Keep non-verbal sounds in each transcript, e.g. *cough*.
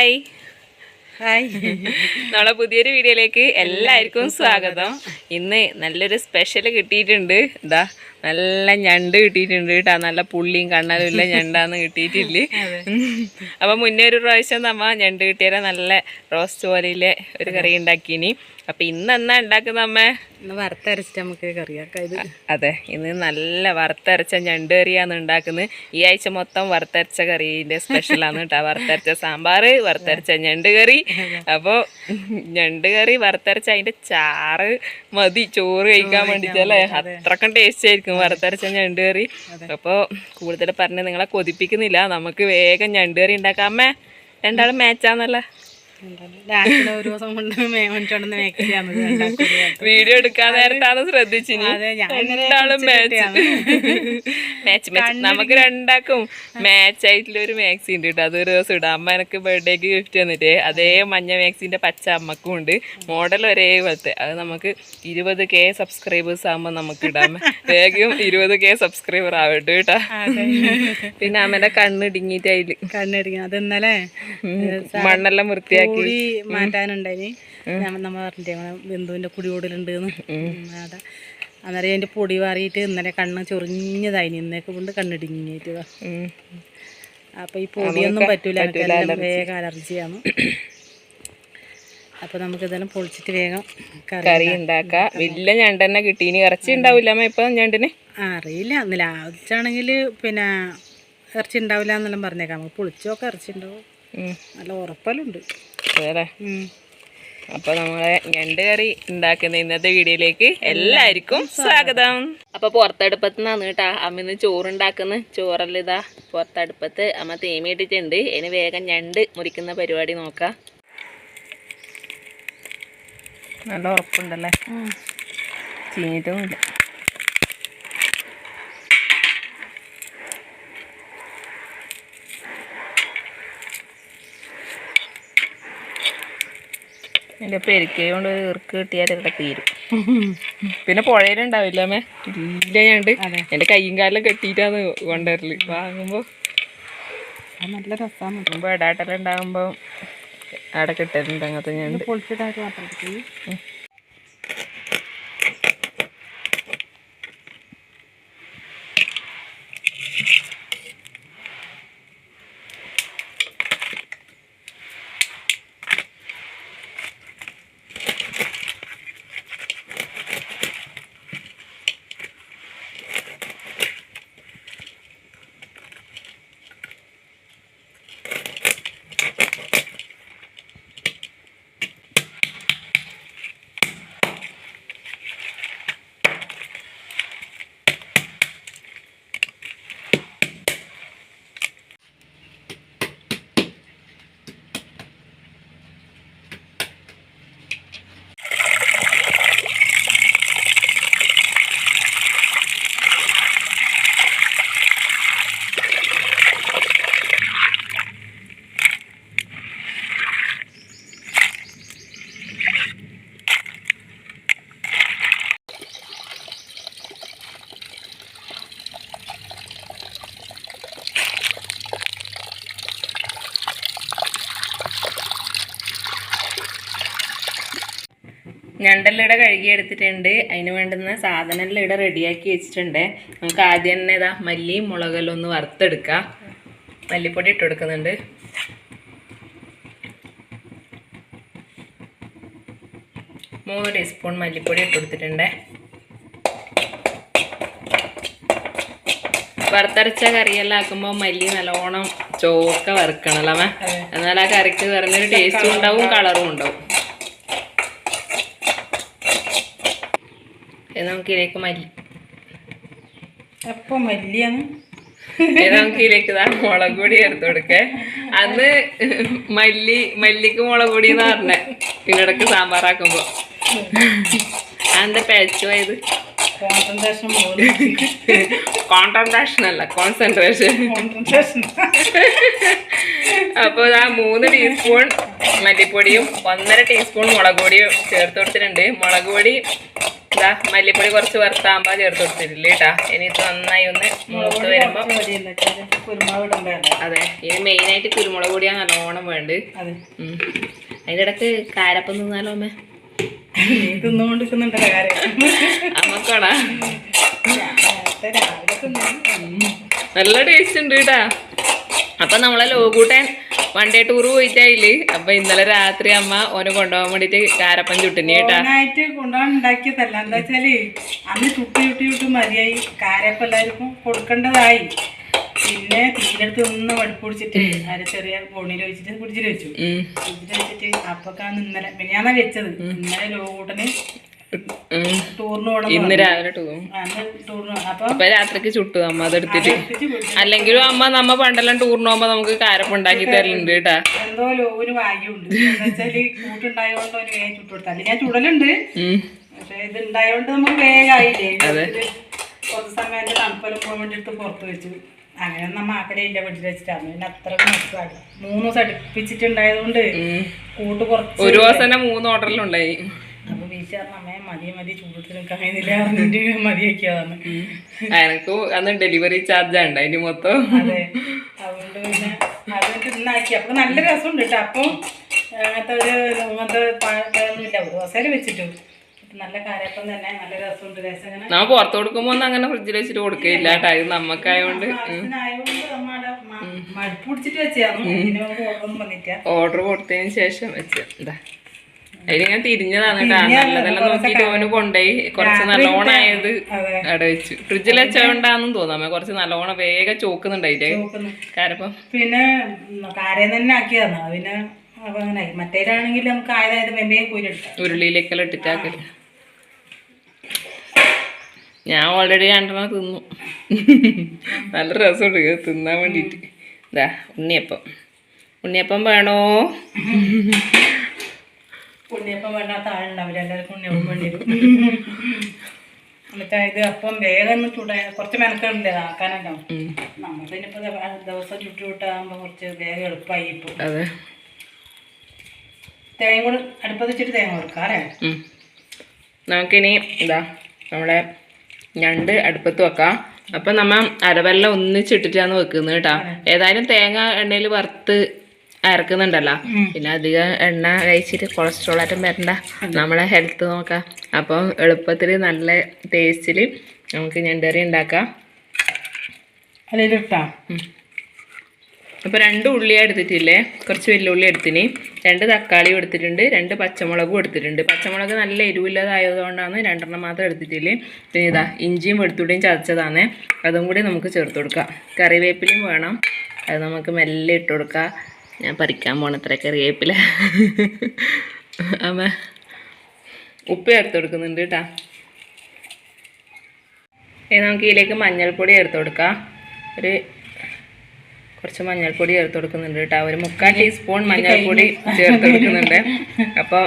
Hi. Hi. നമ്മളെ പുതിയൊരു വീഡിയോയിലേക്ക് എല്ലാവർക്കും സ്വാഗതം. ഇന്ന് നല്ലൊരു സ്പെഷ്യൽ കിട്ടിയിട്ടുണ്ട്. എന്താ നല്ല ഞണ്ട് കിട്ടിയിട്ടുണ്ട് കേട്ടോ. നല്ല പുള്ളിയും കണ്ണലും ഇല്ല ഞണ്ടാന്ന് കിട്ടിയിട്ടില്ല. *laughs* അപ്പം മുന്നേ ഒരു പ്രാവശ്യം നമ്മ ഞണ്ട് കിട്ടിയാൽ നല്ല റോസ്റ്റ് പോലെയിലെ ഒരു കറി ഉണ്ടാക്കിനി അപ്പൊ ഇന്ന് എന്നാ ഉണ്ടാക്കുന്ന അമ്മ? ഇന്ന് വറുത്തരച്ചിട്ട് നമുക്ക് കറിയാക്കാം. ഇത് അതെ ഇന്ന് നല്ല വറുത്തരച്ച ഞണ്ട് കറിയാണ് ഉണ്ടാക്കുന്നത്. ഈ ആഴ്ച മൊത്തം വറുത്തരച്ച കറീന്റെ സ്പെഷ്യലാണ് കേട്ടോ വറുത്തരച്ച സാമ്പാർ വറുത്തരച്ച ഞണ്ട് കറി. അപ്പോൾ ഞണ്ട് കറി വറുത്തരച്ച അതിന്റെ ചാറ് മതി. ചോറ് കഴിക്കാൻ വേണ്ടിയിട്ടല്ലേ അത്രക്കും ടേസ്റ്റ് ആയിരിക്കും വറുത്തരച്ച ഞണ്ട് കറി. അപ്പോൾ കൂടുതൽ പറഞ്ഞ് നിങ്ങളെ കൊതിപ്പിക്കുന്നില്ല. നമുക്ക് വേഗം ഞണ്ട് കറി ഉണ്ടാക്കാം. അമ്മേ രണ്ടാളും മാച്ചാന്നല്ലേ ഒരു ദിവസം കൊണ്ട് *laughs* വീഡിയോ എടുക്കാൻ നേരത്താണ് ശ്രദ്ധിച്ചിനി അതെ, രണ്ടാളും മാച്ച് മാച്ച് *laughs* നമുക്ക് രണ്ടാക്കും മാച്ച് ആയിട്ടുള്ള ഒരു മാക്സി ഉണ്ട് കേട്ടോ. അതൊരു ദിവസം ഇടാം. അമ്മ എനിക്ക് ബർത്ത്ഡേക്ക് ഗിഫ്റ്റ് തന്നിട്ടേ. അതേ മഞ്ഞ മാക്സിന്റെ പച്ച അമ്മക്കും ഉണ്ട്. മോഡൽ ഒരേ പോലത്തെ. അത് നമുക്ക് ഇരുപത് കെ സബ്സ്ക്രൈബേഴ്സ് ആകുമ്പോൾ നമുക്ക് ഇടാം. വേഗം ഇരുപത് കെ സബ്സ്ക്രൈബർ ആവട്ടെ കേട്ടാ. *laughs* പിന്നെ അമ്മന്റെ കണ്ണ് കണ്ണിടുങ്ങി അത് ഇന്നലെ മണ്ണെല്ലാം വൃത്തിയാക്കി കുടി മാറ്റാനുണ്ടായി നമ്മൾ നമ്മ പറഞ്ഞിട്ടേ ബന്ധുവിന്റെ കുടി കൂടലുണ്ട് അന്നേരം അതിന്റെ പൊടി മാറിയിട്ട് ഇന്നലെ കണ്ണ് ചൊറിഞ്ഞതായി ഇന്നേക്ക് കൊണ്ട് കണ്ണിടിങ്ങിട്ട് ഉം. അപ്പൊ ഈ പൊടിയൊന്നും പറ്റൂല. വേഗം അലർജിയാണ്. അപ്പൊ നമുക്ക് ഇതെല്ലാം പൊളിച്ചിട്ട് വേഗം കറി ഉണ്ടാക്കാം. വലിയ ഞണ്ട് തന്നെ കിട്ടീനി. ഇറച്ചി ഉണ്ടാവില്ല ഇപ്പൊ ഞണ്ടിന്? അറിയില്ല. അന്ന് ആണെങ്കിൽ പിന്നെ ഇറച്ചി ഉണ്ടാവില്ല എന്നെല്ലാം പറഞ്ഞേക്കാം. നമുക്ക് പൊളിച്ചൊക്കെ ഇറച്ചി ഉണ്ടാവും. നല്ല ഉറപ്പലുണ്ട്. വേറെ അപ്പൊ നമ്മളെ ഞണ്ട് കറി ഉണ്ടാക്കുന്ന ഇന്നത്തെ വീഡിയോയിലേക്ക് എല്ലാവർക്കും സ്വാഗതം. അപ്പൊ പുറത്തടുപ്പത്ത് നിന്നാണ് കേട്ടാ. അമ്മ ഇന്ന് ചോറുണ്ടാക്കുന്ന. ചോറല്ല ഇതാ. പുറത്തടുപ്പത്ത് അമ്മ തേമിയിട്ടിട്ടുണ്ട് ഇനി വേഗം ഞണ്ട് മുറിക്കുന്ന പരിപാടി നോക്കാം. നല്ല ഉറപ്പുണ്ടല്ലേ? ചീഞ്ഞിട്ടൊന്നുമില്ല എന്റെ പെരുക്കൈ കൊണ്ട് ഒരു ഇറുക്ക് കിട്ടിയാൽ ഇവിടെ തീരും. പിന്നെ പുഴയിലുണ്ടാവില്ല അമ്മേ. ഇല്ല ഞണ്ട്. എന്റെ കയ്യും കാലം കെട്ടിയിട്ടാണ് കൊണ്ടുവരൽ. വാങ്ങുമ്പോൾ നല്ല രസമാണ് ഇടാട്ടലുണ്ടാകുമ്പോൾ അവിടെ കിട്ടലുണ്ട് അങ്ങനത്തെ ഞണ്ട് പൊളിച്ചിട്ടായിട്ട് ഞണ്ടെല്ലാം ഇവിടെ കഴുകി എടുത്തിട്ടുണ്ട് അതിന് വേണ്ടുന്ന സാധനമെല്ലാം ഇവിടെ റെഡിയാക്കി വെച്ചിട്ടുണ്ട്. നമുക്ക് ആദ്യം തന്നെ ഇതാ മല്ലിയും മുളകെല്ലാം ഒന്ന് വറുത്തെടുക്കാം. മല്ലിപ്പൊടി ഇട്ട് കൊടുക്കുന്നുണ്ട്. മൂന്ന് ടീസ്പൂൺ മല്ലിപ്പൊടി ഇട്ട് കൊടുത്തിട്ടുണ്ട്. വറുത്തരച്ച കറിയെല്ലാം ആക്കുമ്പോൾ മല്ലി നല്ലോണം ചോക്ക വറുക്കണല്ലോ എന്നാൽ ആ കറിക്ക് പറഞ്ഞൊരു ടേസ്റ്റും ഉണ്ടാവും കളറും ഉണ്ടാവും. ഇത് നമുക്ക് ഇതിലേക്ക് മല്ലി എപ്പം മല്ലിയാണ് നമുക്ക് ഇതിലേക്ക് ഇതാ മുളക് പൊടി എടുത്തു കൊടുക്കേ അന്ന് മല്ലി മല്ലിക്ക് മുളക് പൊടി എന്ന് പറഞ്ഞ പിന്നിടക്ക് സാമ്പാറാക്കുമ്പോ അതെന്താ പേച്ചു പോയത്? കോൺസെൻട്രേഷൻ അല്ല കോൺസെൻട്രേഷൻ കോൺസെൻട്രേഷൻ അപ്പോൾ ആ മൂന്ന് ടീസ്പൂൺ മല്ലിപ്പൊടിയും ഒന്നര ടീസ്പൂൺ മുളക് പൊടിയും ചേർത്ത് കൊടുത്തിട്ടുണ്ട്. മുളക് പൊടി ഇതാ മല്ലിപ്പൊടി കുറച്ച് വറുത്താകുമ്പോൾ ചേർത്ത് കൊടുത്തിട്ടില്ലേ കേട്ടാ. ഇനി ഇത് നന്നായി ഒന്ന് മുളത്ത് വരുമ്പോൾ അതെ ഇനി മെയിൻ ആയിട്ട് കുരുമുളക് ഇടണ്ടേ അതെ. ഇത് മെയിനായിട്ട് കുരുമുളക് പൊടിയാണ് നല്ലോണം വേണ്ട. അതിന്റെ ഇടയ്ക്ക് കാരപ്പം തിന്നാലോ അമ്മ? തിന്നുകൊണ്ടിരിക്കുന്നുണ്ടല്ലോ കാര്യം. അമ്മക്കോടാ നല്ല ടേസ്റ്റ് ഉണ്ട് കേട്ടാ. അപ്പൊ നമ്മളെ ലോകൂട്ടൻ വൺ ഡേ ടൂർ പോയിട്ടായിൽ അപ്പൊ ഇന്നലെ രാത്രി അമ്മ ഓനെ കൊണ്ടുപോകാൻ വേണ്ടിട്ട് കാരപ്പൻ ചുട്ടിനി കേട്ടാ. ഓണായിട്ട് കൊണ്ടുപോകാൻ ഉണ്ടാക്കിയതല്ല. എന്താ വെച്ചാൽ അന്ന് ചുട്ടി ചുട്ടി ചുട്ടി മതിയായി. കാരപ്പം എല്ലാവർക്കും കൊടുക്കേണ്ടതായി. പിന്നെ തീരെടുത്ത് ഒന്ന് വടുപ്പ് പിടിച്ചിട്ട് അര ചെറിയ കോണിയിൽ വെച്ചിട്ട് കുടിച്ചിട്ട് വെച്ചു. കുടിച്ചിട്ട് വെച്ചിട്ട് അപ്പൊക്കാണ് ഇന്നലെ പിന്നെ ഞാനാ വെച്ചത് ഇന്നലെ ലോകൂട്ടന് ഇന്ന് രാവിലെ അപ്പൊ രാത്രിക്ക് ചുട്ടു അമ്മ അതെടുത്തിട്ട് അല്ലെങ്കിലും അമ്മ നമ്മ പണ്ടെല്ലാം ടൂറിന് പോകുമ്പോ നമുക്ക് കാരപ്പ് ഉണ്ടാക്കി തരലുണ്ട് കേട്ടാ. എന്തോ ഭാഗ്യമുണ്ട്. കൂട്ടുണ്ടായോണ്ട് വേഗം ചുട്ടു ഞാൻ ചുടലുണ്ട്. പക്ഷെ ഇത് ഉണ്ടായോണ്ട് നമുക്ക് വേഗമായില്ലേ? കുറച്ച് സമയം തണുപ്പെല്ലാം പോകാൻ വേണ്ടിട്ട് പുറത്ത് വെച്ചു അങ്ങനെ നമ്മ ആക്കലയില്ല വീട്ടിൽ വെച്ചിട്ടാണ് പിന്നെ അത്ര മനസ്സിലാക്കി മൂന്ന് ദിവസം അടുപ്പിച്ചിട്ടുണ്ടായത് കൊണ്ട് കൂട്ട് കുറച്ച് ഒരു ദിവസം മൂന്ന് ഓർഡറിലുണ്ടായി അമ്മയെ മതി മതി കഴിയുന്നില്ല മതിയാക്കിയതാണ് എനക്ക് അന്ന് ഡെലിവറി ചാർജ് ഉണ്ട് അതിന് മൊത്തം. അതെ. അതുകൊണ്ട് പിന്നെ അതുകൊണ്ട് ഇന്നാക്കി. അപ്പൊ നല്ല രസമുണ്ട് കേട്ടോ അപ്പം അങ്ങനത്തെ ഒരു അങ്ങനത്തെ പഴമൊന്നുമില്ല ഒരു വെച്ചിട്ടു. നല്ല കാര്യപ്പം തന്നെ. നല്ല രസമുണ്ട്. രസം ഇങ്ങനെ നമ്മ പുറത്ത് കൊടുക്കുമ്പോ ഒന്നും അങ്ങനെ ഫ്രിഡ്ജിൽ വെച്ചിട്ട് കൊടുക്കില്ല കേട്ടോ ഇത് നമ്മക്കായോണ്ട്. മടുപ്പ് പിടിച്ചിട്ട് ഓർഡർ കൊടുത്തതിന് ശേഷം വെച്ച് എന്താ അതിലിങ്ങനെ തിരിഞ്ഞതാണ് കേട്ടാ. നല്ലതെല്ലാം നോക്കിട്ട് ഓന് കൊണ്ടുപോയി കുറച്ച് നല്ലോണം ആയത് അവിടെ വെച്ചു. ഫ്രിഡ്ജിൽ വെച്ചോണ്ടാന്നും തോന്നാമ കുറച്ച് നല്ലോണം വേഗം ചോക്കുന്നുണ്ടായില്ലേ? കാരപ്പം? പിന്നെ കാര്യം തന്നെ ആക്കിയതാണ് പിന്നെ അപ്പൊ അങ്ങനെ ആയി. മറ്റേലാണെങ്കിൽ നമുക്ക് ആയതായത് വെമ്പയും കൂരെടുക്കാം ഉരുളിയിലേക്കെല്ലാം ഇട്ടിട്ടാക്കൽ ഞാൻ ഓൾറെഡി രണ്ടെണ്ണം തിന്നു. നല്ല രസമുണ്ട് തിന്നാൻ വേണ്ടിയിട്ട്. ഇതാ ഉണ്ണിയപ്പം. ഉണ്ണിയപ്പം വേണോ? *laughs* ഉണ്ണിയപ്പം വേണ്ടാത്ത ആളുണ്ടാവില്ല എല്ലാവർക്കും ഉണ്ണിയപ്പം വേണ്ടി വരും. എന്നിട്ട് ഇത് അപ്പം വേഗം ഒന്ന് ചൂടാ കുറച്ച് മെനക്കെടുണ്ട് ആക്കാനല്ലോ. നമ്മൾ പിന്നെ ഇപ്പൊ ദിവസം ചുട്ടു ചുട്ടാകുമ്പോ കുറച്ച് വേഗം എളുപ്പമായി ഇപ്പൊ. അതെ. തേങ്ങ കൂടെ അടുപ്പത്ത് വെച്ചിട്ട് തേങ്ങ കൊടുക്കാം അല്ലേ? ഉം. നമുക്കിനി ഇതാ നമ്മളെ ഞണ്ട് അടുപ്പത്ത് വെക്കാം. അപ്പം നമ്മ അരവെല്ലാം ഒന്നിച്ചിട്ടിട്ടാണ് വെക്കുന്നത് കേട്ടാ. ഏതായാലും തേങ്ങ എണ്ണയിൽ വറുത്ത് അരക്കുന്നുണ്ടല്ലോ. പിന്നെ അധികം എണ്ണ കഴിച്ചിട്ട് കൊളസ്ട്രോൾ ആയിട്ടും വരണ്ട നമ്മളെ ഹെൽത്ത് നോക്കാം. അപ്പം എളുപ്പത്തിൽ നല്ല ടേസ്റ്റിൽ നമുക്ക് ഞണ്ടറി ഉണ്ടാക്കാം. അതിലിട്ടാ അപ്പോൾ രണ്ട് ഉള്ളി എടുത്തിട്ടില്ലേ? കുറച്ച് വെല്ലുള്ളി എടുത്തിന്. രണ്ട് തക്കാളി എടുത്തിട്ടുണ്ട്. രണ്ട് പച്ചമുളകും എടുത്തിട്ടുണ്ട്. പച്ചമുളക് നല്ല എരിവില്ലാതായതുകൊണ്ടാണ് രണ്ടെണ്ണം മാത്രം എടുത്തിട്ടില്ലേ? പിന്നെ ഇതാ ഇഞ്ചിയും വെളുത്തുള്ളിയും ചതച്ചതാണ്. അതും കൂടി നമുക്ക് ചേർത്ത് കൊടുക്കാം. കറിവേപ്പിലയും വേണം. അത് നമുക്ക് മെല്ലെ ഇട്ട് കൊടുക്കാം. ഞാൻ പറിക്കാൻ പോണത്ര കറിവേപ്പില അമ്മ ഉപ്പ് ചേർത്ത് കൊടുക്കുന്നുണ്ട് കേട്ടാ ഇനി നമുക്ക് ഇതിലേക്ക് മഞ്ഞൾപ്പൊടി ചേർത്ത് കൊടുക്കാം. ഒരു കുറച്ച് മഞ്ഞൾപ്പൊടി ചേർത്ത് കൊടുക്കുന്നുണ്ട് കേട്ടോ ഒരു മുക്കാൽ ടീസ്പൂൺ മഞ്ഞൾപ്പൊടി ചേർത്ത് കൊടുക്കുന്നുണ്ട്. അപ്പോൾ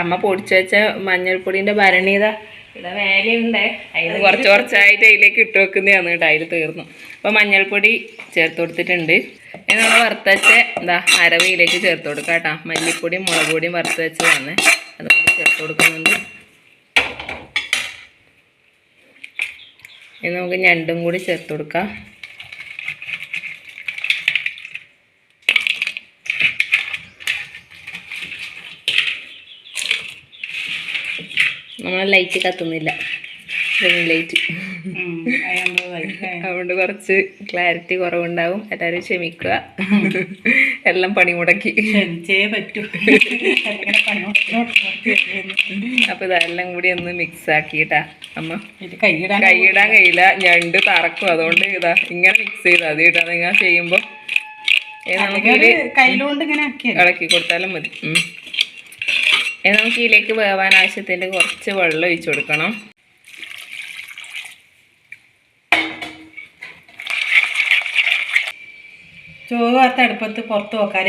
അമ്മ പൊടിച്ചു വെച്ച മഞ്ഞൾപ്പൊടിന്റെ ഭരണീത ഇവിടെ വേലയുണ്ട് അതിന് കുറച്ച് കുറച്ചായിട്ട് അതിലേക്ക് ഇട്ട് വെക്കുന്നതാണ് കേട്ടോ അതിൽ തീർന്നു. അപ്പോൾ മഞ്ഞൾപ്പൊടി ചേർത്ത് കൊടുത്തിട്ടുണ്ട്. ഇനി നമ്മൾ വറുത്ത് വെച്ച എന്താ അരവയിലേക്ക് ചേർത്ത് കൊടുക്കാം കേട്ടോ. മല്ലിപ്പൊടിയും മുളക് പൊടിയും വറുത്ത് വെച്ചതാണ്. അതുകൊണ്ട് ചേർത്ത് കൊടുക്കുന്നുണ്ട്. ഇനി നമുക്ക് ഞണ്ടും കൂടി ചേർത്ത് കൊടുക്കാം. നമ്മളെ ലൈറ്റ് കത്തുന്നില്ല. ലൈറ്റ് അതുകൊണ്ട് കുറച്ച് ക്ലാരിറ്റി കുറവുണ്ടാവും. എല്ലാവരും ക്ഷമിക്കുക. എല്ലാം പണി മുടക്കി. അപ്പൊ ഇതെല്ലാം കൂടി ഒന്ന് മിക്സ് ആക്കിട്ടാ അമ്മ. കൈയിടാൻ കഴിയില്ല. ഞണ്ട് തറക്കും. അതുകൊണ്ട് ഇതാ ഇങ്ങനെ മിക്സ് ചെയ്താൽ മതി കേട്ടോ. നിങ്ങൾ ചെയ്യുമ്പോ. കയ്യിലോണ്ട് ഇങ്ങനെ ഇളക്കി കൊടുത്താലും മതി. നമുക്ക് ഇതിലേക്ക് വേവാൻ ആവശ്യത്തിന്റെ കുറച്ച് വെള്ളം ഒഴിച്ചു കൊടുക്കണം. ചോറ് വാർത്ത അടുപ്പത്ത് പുറത്ത് വെക്കാം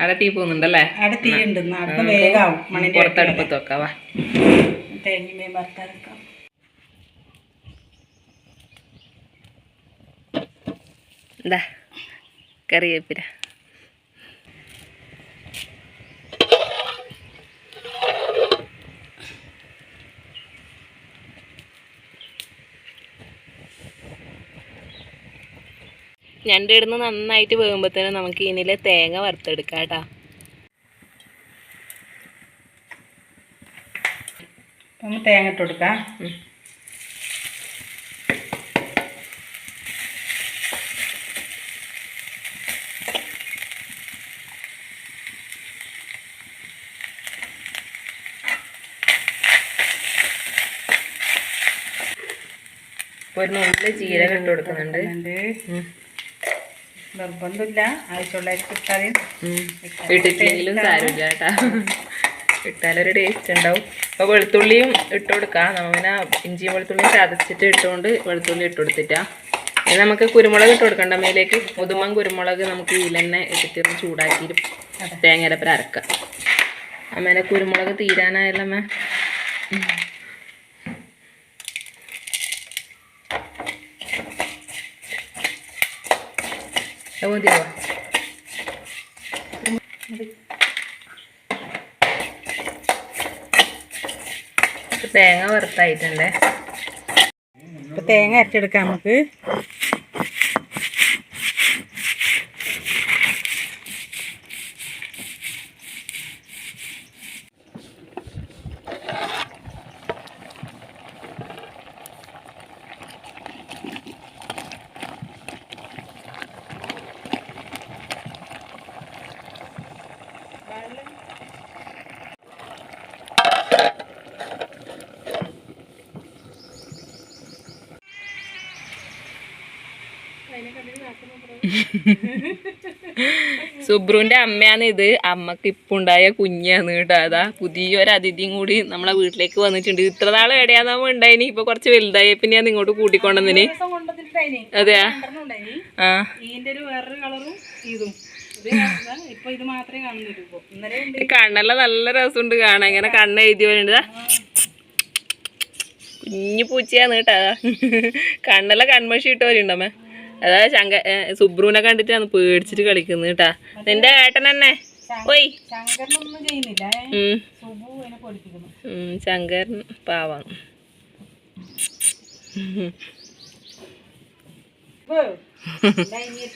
അവിടെ തീ പോകുന്നുണ്ടല്ലേ? അവിടെ തീ ഉണ്ട്. അടുത്ത് വേഗമാവും പുറത്ത് അടുപ്പത്ത് വെക്കാവാ വറുത്തെടുക്കാം എന്താ കറിവേപ്പില. ഞണ്ട് ഇടുന്ന നന്നായിട്ട് വേകുമ്പോഴത്തേനും നമുക്ക് ഇതിലെ തേങ്ങ വറുത്തെടുക്കാം കേട്ടോ തേങ്ങ ഇട്ട് കൊടുക്കാം. ഒരു നല്ല ജീരകം ഇട്ട് കൊടുക്കുന്നുണ്ട്. നിർബന്ധമില്ല. ആവശ്യമുള്ളവർക്ക് കിട്ടാതെ സാരമില്ല കേട്ടാ. ഇട്ടാലൊരു ടേസ്റ്റ് ഉണ്ടാവും. അപ്പോൾ വെളുത്തുള്ളിയും ഇട്ട് കൊടുക്കാം. നമ്മന ഇഞ്ചിയും വെളുത്തുള്ളിയും ചതച്ചിട്ട് ഇട്ടുകൊണ്ട് വെളുത്തുള്ളി ഇട്ട് കൊടുത്തിട്ടാ. ഇനി നമുക്ക് കുരുമുളക് ഇട്ട് കൊടുക്കണ്ട. മേലേക്ക് മുതുമം കുരുമുളക് നമുക്ക് ഇതിലെന്നെ ഇട്ടിട്ട് ചൂടാക്കിയിരും ചൂടാക്കിയിട്ട് തേങ്ങരപ്പര അരക്കാം. അമ്മേനെ കുരുമുളക് തീരാനായല്ലോ മതിയോ തേങ്ങ വറുത്തായിട്ടുണ്ടേ. തേങ്ങ അരച്ചെടുക്കാം നമുക്ക്. സുബ്രുവിന്റെ അമ്മയാണ് ഇത്. അമ്മയ്ക്ക് ഇപ്പൊ ഉണ്ടായ കുഞ്ഞാന്ന് കേട്ടോ അതാ. പുതിയൊരു അതിഥിയും കൂടി നമ്മളെ വീട്ടിലേക്ക് വന്നിട്ടുണ്ട്. ഇത്ര നാൾ എവിടെയാന്നാ ഉണ്ടായിനി? ഇപ്പൊ കുറച്ച് വലുതായി. പിന്നെ ഞാൻ ഇങ്ങോട്ട് കൂട്ടിക്കൊണ്ടെന്നിന് അതെയാ? കണ്ണല്ല ആ. കണ്ണെല്ലാം നല്ല രസമുണ്ട് കാണാൻ. ഇങ്ങനെ കണ്ണ് എഴുതി പോലുണ്ട് കുഞ്ഞു പൂച്ചയാന്ന് കേട്ടാ. കണ്ണെല്ലാം കൺമഷി ഇട്ട് പോലുണ്ടമ്മേ അതാ ശങ്ക സുബ്രൂനെ സുബ്രുവിനെ കണ്ടിട്ടാണ് പേടിച്ചിട്ട് കളിക്കുന്നത് കേട്ടാ നിന്റെ ഏട്ടൻ തന്നെ? ശങ്കരൻ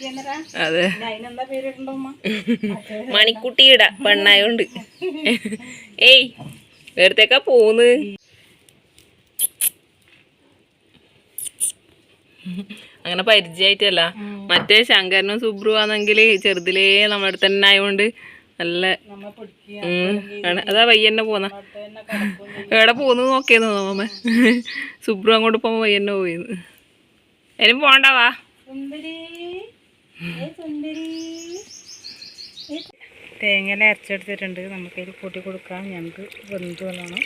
എന്നടാ? അതെ. *laughs* മണിക്കുട്ടിയുടെ പെണ്ണായോണ്ട്. *laughs* ഏയ് വേറത്തേക്കാ പോന്ന് അങ്ങനെ പരിചയമായിട്ടല്ല. മറ്റേ ശങ്കരനും സുബ്രു ആണെങ്കിൽ ചെറുതിലേ നമ്മുടെ അടുത്ത് തന്നെ ആയതുകൊണ്ട് നല്ല. അതാ വയ്യന്നെ പോന്ന. എവിടെ പോന്നു നോക്കിയെന്ന് തോന്നുമ്പോ സുബ്രു അങ്ങോട്ട് പോകുമ്പോ വയ്യന്നെ പോയിന്ന്. ഇനി പോണ്ടാവാ സുന്ദരി. ഏ സുന്ദരി. തേങ്ങല അരച്ചെടുത്തിട്ടുണ്ട്. നമുക്കതിൽ കൂട്ടി കൊടുക്കാം. ഞങ്ങൾക്ക് വെന്ത് വേണം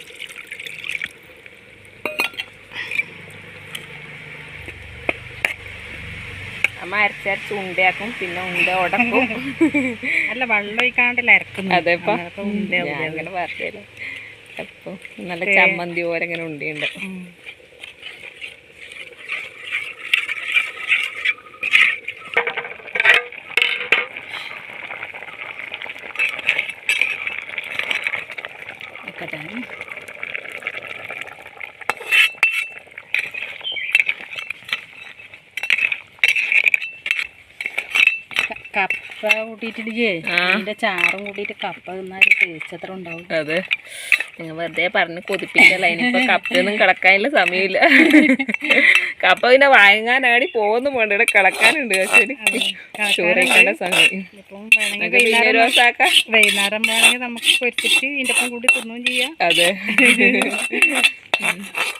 അമ്മ അരച്ചരച്ച് ഉണ്ടയാക്കും പിന്നെ ഉണ്ട ഉടക്കും. *laughs* അല്ല വെള്ളം ഒഴിക്കാണ്ടല്ല അരക്കുന്നു അതെപ്പോ അങ്ങനെ പറഞ്ഞില്ല അപ്പൊ നല്ല ചമ്മന്തി പോലെ ഇങ്ങനെ ഉണ്ടിയുണ്ട്. കപ്പ കൂട്ടിയിട്ടില്ലേ ആ. അതിന്റെ ചാറും കൂട്ടിയിട്ട് കപ്പ തിന്നാൽ ടേസ്റ്റ് അത്ര ഉണ്ടാവും. അതെ. നിങ്ങൾ വെറുതെ പറഞ്ഞ് കൊതിപ്പിക്കല്ല ഇനിയിപ്പോ കപ്പൊന്നും കിടക്കാനുള്ള സമയമില്ല. കപ്പ പിന്നെ വാങ്ങാനാടി പോകുന്നു പോണ്ട. ഇവിടെ സമയം. ആക്കാം. വൈകുന്നേരം വേണമെങ്കിൽ നമുക്ക് പൊരിച്ചിട്ട് ഇതിന്റെ ഒപ്പം കൂടി തിന്നുകയും ചെയ്യാം. അതെ. *laughs*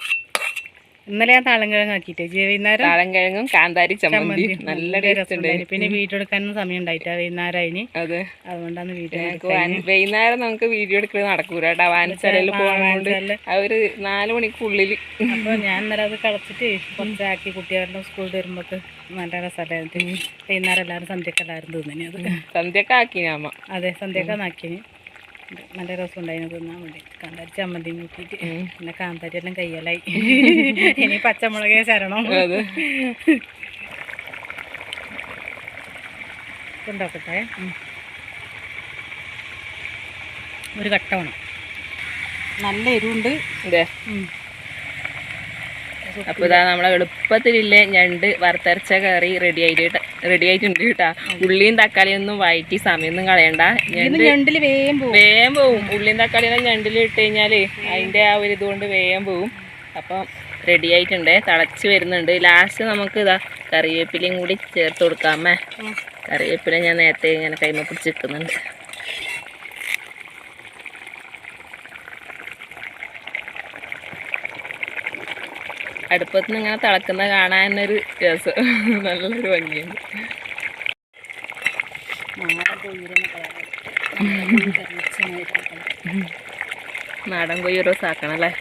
ഇന്നലെ ഞാൻ താളങ്കിഴങ്ങ് ആക്കിയിട്ടേ. വൈകുന്നേരം താളം കിഴങ്ങും കാന്താരി ചമ്മന്തി. നല്ല ടേസ്റ്റ്. പിന്നെ വീഡിയോ എടുക്കാനും സമയം ഉണ്ടായിട്ടാ വൈകുന്നേരം അതിന് അതെ. അതുകൊണ്ടാണ് ഞങ്ങൾക്ക് വൈകുന്നേരം നമുക്ക് വീഡിയോ എടുക്കുന്നത് നടക്കൂല കേട്ടോ. ആ ഒരു നാല് മണിക്കുള്ളിൽ അപ്പോൾ ഞാൻ ഇന്നലെ അത് കളച്ചിട്ട് കുറച്ചാക്കി കുട്ടികളുടെ സ്കൂളിൽ വരുമ്പോൾ നല്ല രസമായിരുന്നു വൈകുന്നേരം എല്ലാവരും സന്ധ്യക്കല്ലായിരുന്നു എല്ലാവരും സന്ധ്യക്കാക്കി അത്. അമ്മ. അതെ സന്ധ്യക്ക് നാക്കിന് നല്ല രസം ഉണ്ടായിരുന്നു തിന്നാൻ വേണ്ടി. കാന്താരി ചമ്മന്തി നോക്കിയിട്ട്. പിന്നെ കാന്താരി എല്ലാം കയ്യലായി. *laughs* ഇനി പച്ചമുളകേ ശരണം. അതെ. *laughs* ഉണ്ടാക്കട്ടെ ഒരു കട്ട വേണം. നല്ല എരിവുണ്ട്. അതെ. അപ്പോൾ ഇതാ നമ്മളെ എളുപ്പത്തിലില്ലേ ഞണ്ട് വറുത്തരച്ച കറി റെഡി ആയിട്ട് റെഡി ആയിട്ടുണ്ട് കേട്ടാ. ഉള്ളിയും തക്കാളിയും ഒന്നും വയറ്റി സമയമൊന്നും കളയണ്ട. ഞണ്ടിൽ വേഗം വേഗം പോവും. ഉള്ളിയും തക്കാളിയും ഞണ്ടിൽ ഇട്ട് കഴിഞ്ഞാൽ അതിന്റെ ആ ഒരു ഇതുകൊണ്ട് വേഗം പോവും. അപ്പം റെഡി ആയിട്ടുണ്ട്. തിളച്ച് വരുന്നുണ്ട്. ലാസ്റ്റ് നമുക്ക് ഇതാ കറിവേപ്പിലയും കൂടി ചേർത്ത് കൊടുക്കാമേ. കറിവേപ്പില ഞാൻ നേരത്തെ ഇങ്ങനെ കൈമ പിടിച്ച് നിൽക്കുന്നുണ്ട് അടുപ്പത്ത് നിന്ന് ഇങ്ങനെ തിളക്കുന്ന കാണാനൊരു രസം. നല്ലൊരു ഭംഗിയുണ്ട്. നാടൻ കൊയ്യ് ആക്കണം അല്ലേ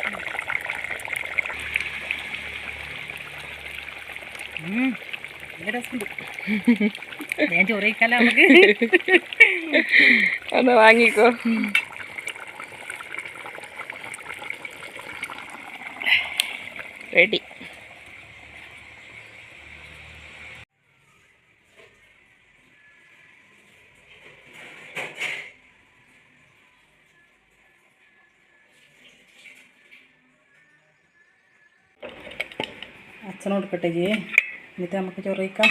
ഞാൻ ചോറിക്കല്ല നമുക്ക്? *laughs* ഒന്ന് വാങ്ങിക്കോ. റെഡി. അച്ഛനോട് കൊടുക്കട്ടെ എന്നിട്ട് നമുക്ക് ചൊറിയിക്കാം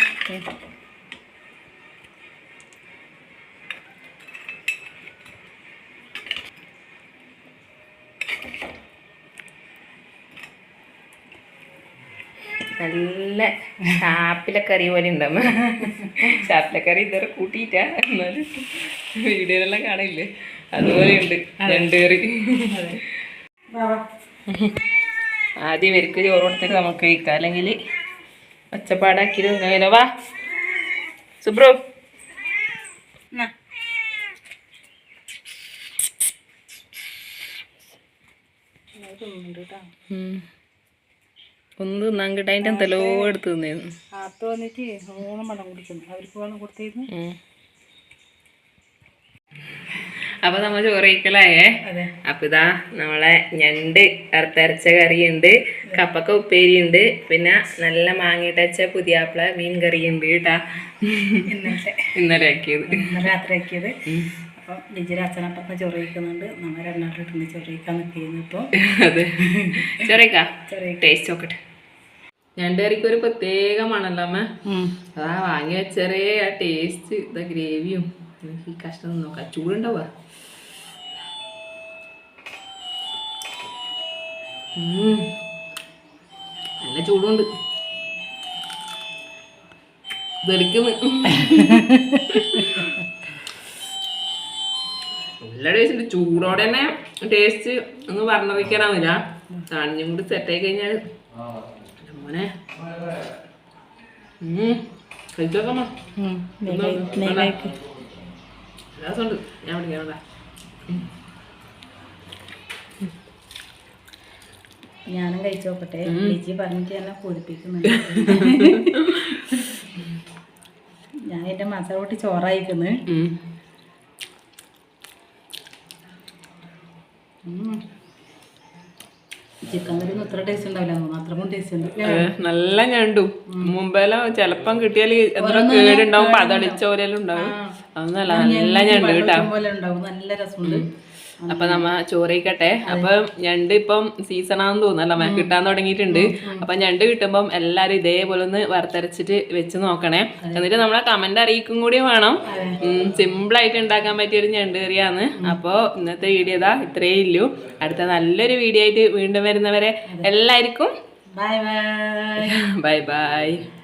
നല്ല ഷാപ്പിലക്കറി പോലെ ഉണ്ടാവും. ഷാപ്പിലക്കറി ഇതുവരെ കൂട്ടിയിട്ടാ എന്നാലും വീഡിയോയിലെല്ലാം കാണില്ലേ? അതുപോലെ ഉണ്ട്. രണ്ട് കറി. ആദ്യം ഇവർക്ക് ചോറ് കൊടുത്തിട്ട് നമുക്ക് കഴിക്കാം. അല്ലെങ്കിൽ ഒച്ചപ്പാടാക്കിയത് ഇങ്ങനെ വാ. സുബ്രു. ഉം. ഒന്ന് തിന്നാൻ കിട്ടാൻ അതിന്റെ എന്തെല്ലോ എടുത്ത് തിന്നു അത് വന്നിട്ട് ഓണം വെള്ളം കുടിക്കുന്നു അവർക്ക് വെള്ളം കൊടുത്തിരുന്നു അപ്പൊ നമ്മൾ ചോറ് കഴിക്കലായേ? അപ്പൊ ഇതാ നമ്മളെ ഞണ്ട് അറുത്തരച്ച കറിയുണ്ട് കപ്പക്ക ഉപ്പേരിയുണ്ട് പിന്നെ നല്ല മാങ്ങിട്ടച്ച പുതിയാപ്പിള മീൻ കറിയുണ്ട് കേട്ടാ. ഇന്നലെ. ആക്കിയത്. രാത്രി ആക്കിയത്. അപ്പം ലിജിയുടെ ചൊറിയിക്കുന്നുണ്ട് നമ്മൾ രണ്ടാട്ടിട്ട് ചൊറിയിക്കാൻ നിൽക്കുന്നു ഇപ്പോൾ അതെ. ചെറിയ ചെറിയ ടേസ്റ്റ് നോക്കട്ടെ. ഞണ്ട് കറിക്ക് ഒരു പ്രത്യേക മണല്ലോ അമ്മ. അതാ വാങ്ങി വെച്ചറേ ആ ടേസ്റ്റ് ഇതാ ഗ്രേവിയും എനിക്ക് കഷ്ടം നോക്കാം. ചൂടുണ്ടാവുക. നല്ല ചൂടുണ്ട്. എല്ലാവരും നല്ല ടേസ്റ്റ് ഉണ്ട്. ചൂടോടെ തന്നെ ടേസ്റ്റ് ഒന്ന് പറഞ്ഞറിയിക്കാനാവില്ല തണിഞ്ഞും കൂടി സെറ്റായി കഴിഞ്ഞാൽ മോനെ. രസമുണ്ട് ഞാൻ ഞാനും കഴിച്ചു നോക്കട്ടെ. ചേച്ചി പറഞ്ഞിട്ട് എന്നെ കൊതിപ്പിക്കുന്നുണ്ട് *laughs* ഞാൻ എന്റെ മസാല കൂട്ടി ചോറായിക്കുന്നു. ചിക്കൻ കറി ഒന്നും ഇത്ര ടേസ്റ്റ് ഉണ്ടാവില്ല തോന്നുന്നു. അത്രക്കും ടേസ്റ്റ് ഉണ്ട്. നല്ല ഞണ്ടും. മുമ്പെല്ലാം ചെലപ്പം കിട്ടിയാൽ എത്ര കേടുണ്ടാവും പതളിച്ച പോലെല്ലാം ഉണ്ടാവും. അതൊന്നല്ല നല്ല ഞണ്ട് കേട്ടാ. നല്ല രസമുണ്ട്. അപ്പൊ നമ്മ ചോറിക്കട്ടെ അപ്പൊ ഞണ്ട് ഇപ്പം സീസണാന്ന് തോന്നുന്നല്ലോ കിട്ടാൻ തുടങ്ങിയിട്ടുണ്ട്. അപ്പൊ ഞണ്ട് കിട്ടുമ്പം എല്ലാരും ഇതേപോലെ ഒന്ന് വറുത്തരച്ചിട്ട് വെച്ച് നോക്കണേ. എന്നിട്ട് നമ്മളെ കമന്റ് അറിയിക്കും കൂടി വേണം. സിമ്പിൾ ആയിട്ട് ഉണ്ടാക്കാൻ പറ്റിയ ഒരു ഞണ്ട് കറിയാന്ന് അപ്പോ ഇന്നത്തെ വീഡിയോ ഇതാ. ഇത്രേ ഇല്ലൂ അടുത്ത നല്ലൊരു വീഡിയോ ആയിട്ട് വീണ്ടും വരുന്നവരെ എല്ലാവർക്കും ബൈ ബൈ ബൈ ബൈ